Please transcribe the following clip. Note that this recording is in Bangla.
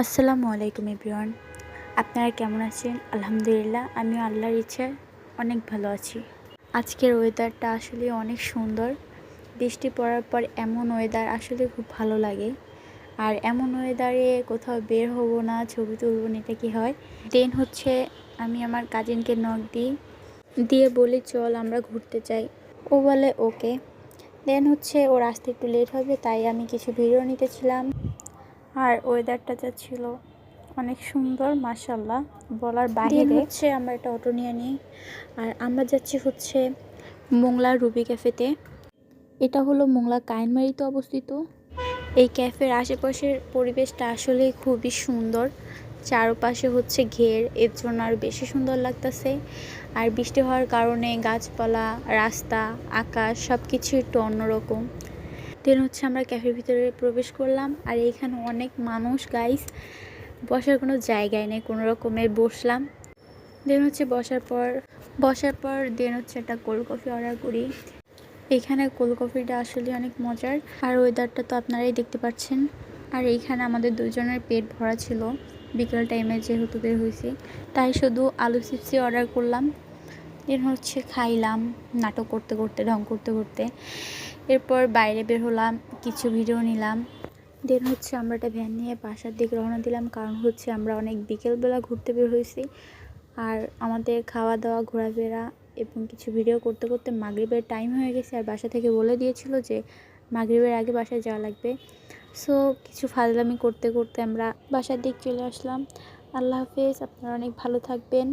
আসসালামু আলাইকুম এভরিওয়ান। আপনারা কেমন আছেন? আলহামদুলিল্লাহ আমি আল্লাহর ইচ্ছায় অনেক ভালো আছি। আজকের ওয়েদারটা আসলে অনেক সুন্দর। বৃষ্টি পড়ার পর এমন ওয়েদার আসলে খুব ভালো লাগে। আর এমন ওয়েদারে কোথাও বের হব না, ছবি তুলব না, এটা কি হয়? দেন হচ্ছে আমি আমার কাজিনকে নখ দিই। দিয়ে বলি, চল, আমরা ঘুরতে চাই ও বলে ওকে দেন হচ্ছে ওর আসতে একটু লেট হবে, তাই আমি কিছু ভিডিও নিতেছিলাম আর ওয়েদারটা যা ছিল অনেক সুন্দর মাসাল্লাহ বলার বাইরে হচ্ছে আমরা একটা অটো নিয়ে নিই। আর আমরা যাচ্ছি হচ্ছে মোংলা রুবি ক্যাফেতে। এটা হলো মোংলা কাইনমারিতে অবস্থিত। এই ক্যাফের আশেপাশের পরিবেশটা আসলে খুবই সুন্দর। চারপাশে হচ্ছে ঘের এর জন্য আরও বেশি সুন্দর লাগতেছে। আর বৃষ্টি হওয়ার কারণে গাছপালা রাস্তা আকাশ সব কিছু একটু অন্যরকম। দেন হচ্ছে আমরা ক্যাফের ভিতরে প্রবেশ করলাম। আর এইখানে অনেক মানুষ গাইস বসার কোনো জায়গায় নেই, কোনো রকমের বসলাম। দেন হচ্ছে বসার পর বসার পর দেন হচ্ছে একটা কোল্ড কফি অর্ডার করি। এখানে কোল্ড কফিটা আসলে অনেক মজার। আর ওয়েদারটা তো আপনারাই দেখতে পাচ্ছেন। আর এইখানে আমাদের দুজনের পেট ভরা ছিল। বিকেল টাইমে যেহেতু বের হয়েছি। তাই শুধু আলু চিপসি অর্ডার করলাম। দেন হচ্ছে খাইলাম, নাটক করতে করতে, ঢং করতে করতে। এরপর বাইরে বের হলাম, কিছু ভিডিও নিলাম। দেন হচ্ছে আমরা একটা ভ্যান নিয়ে বাসার দিকে রওনা দিলাম, কারণ হচ্ছে আমরা অনেক বিকেলবেলা ঘুরতে বের হয়েছি। আর আমাদের খাওয়া দাওয়া ঘোরাফেরা এবং কিছু ভিডিও করতে করতে মাগরিবের টাইম হয়ে গেছে। আর বাসা থেকে বলে দিয়েছিল যে মাগরিবের আগে বাসায় যাওয়া লাগবে। সো কিছু ফাজলামি করতে করতে আমরা বাসার দিক চলে আসলাম। আল্লাহ হাফেজ, আপনারা অনেক ভালো থাকবেন।